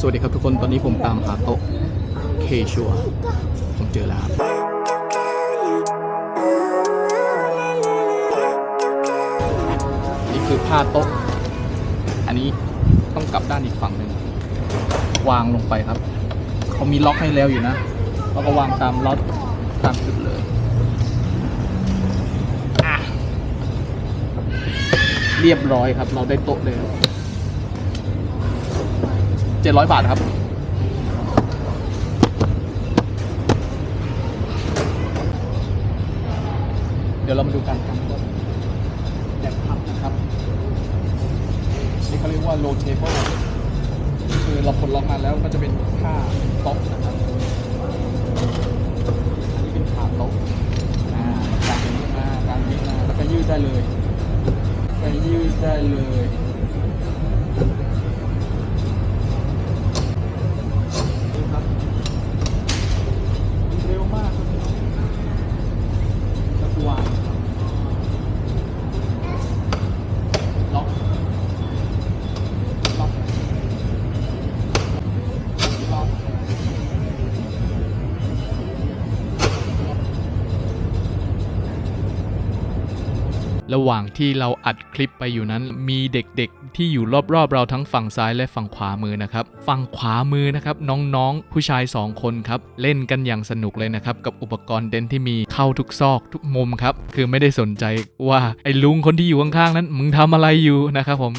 สวัสดีครับทุกคนตอนนี้ผมตามหาโต๊ะเคชัวผมเจอแล้วครับนี่คือผ้าโต๊ะ อันนี้ต้องกลับด้านอีกฝั่งหนึ่งวางลงไปครับ เขามีล็อกให้แล้วอยู่นะแล้วก็วางตามล็อตตามจุดเลยอะเรียบร้อยครับ เราได้โต๊ะเลย จ็ดร้อยบาทครับ เดี๋ยวเรามาดูการทำโต๊ะแบบพับนะครับ นี่เขาเรียกว่า low table คือเราปลล็อกมาแล้วก็จะเป็นผ้าต๊ะนะครับ อันนี้เป็นขาต๊อ่ากางนี้มากางนี้มาแล้วก็ยืดได้เลยก็ยืดได้เลย ระหว่างที่เราอัดคลิปไปอยู่นั้น มีเด็กๆ ที่อยู่รอบๆ เราทั้งฝั่งซ้ายและฝั่งขวามือนะครับ ฝั่งขวามือนะครับน้องๆ ผู้ชาย 2 คนครับ เล่นกันอย่างสนุกเลยนะครับ กับอุปกรณ์เด่นที่มีเข้าทุกซอกทุกมุมครับ คือไม่ได้สนใจว่าไอ้ลุงคนที่อยู่ข้างๆนั้นมึงทำอะไรอยู่นะครับผม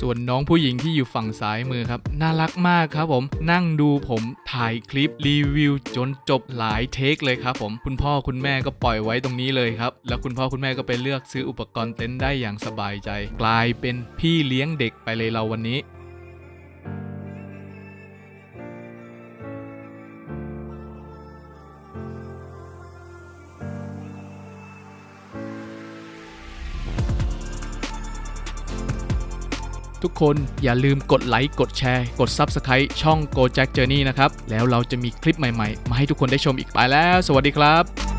ส่วนน้องผู้หญิงที่อยู่ฝั่งซ้ายมือครับ น่ารักมากครับผมนั่งดูผมถ่ายคลิปรีวิวจนจบหลายเทคเลยครับผมคุณพ่อคุณแม่ก็ปล่อยไว้ตรงนี้เลยครับ แล้วคุณพ่อคุณแม่ก็ไปเลือกซื้ออุปกรณ์เต็นท์ได้อย่างสบายใจ กลายเป็นพี่เลี้ยงเด็กไปเลยเราวันนี้ ทุกคนอย่าลืมกดไลค์กดแชร์ กด Subscribe ช่อง Go Jack Journey นะครับ แล้วเราจะมีคลิปใหม่ๆ มาให้ทุกคนได้ชมอีกไปแล้ว สวัสดีครับ